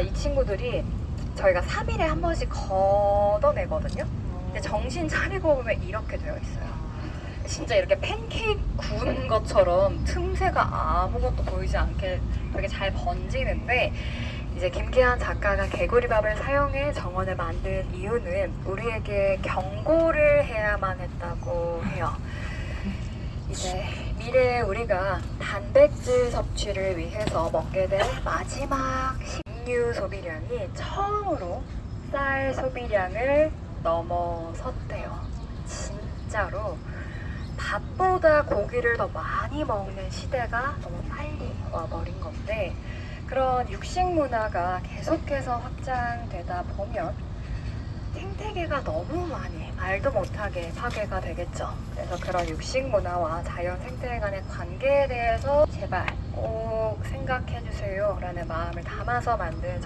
이 친구들이 저희가 3일에 한 번씩 걷어내거든요. 근데 정신 차리고 보면 이렇게 되어 있어요. 진짜 이렇게 팬케이크 구운 것처럼 틈새가 아무것도 보이지 않게 되게 잘 번지는데 이제 김기한 작가가 개구리밥을 사용해 정원을 만든 이유는 우리에게 경고를 해야만 했다고 해요. 이제 미래에 우리가 단백질 섭취를 위해서 먹게 될 마지막 식류 소비량이 처음으로 쌀 소비량을 넘어섰대요. 진짜로 밥보다 고기를 더 많이 먹는 시대가 너무 빨리 와버린 건데 그런 육식 문화가 계속해서 확장되다 보면 생태계가 너무 많이 말도 못하게 파괴가 되겠죠. 그래서 그런 육식 문화와 자연 생태 간의 관계에 대해서 제발 꼭 생각해 주세요. 라는 마음을 담아서 만든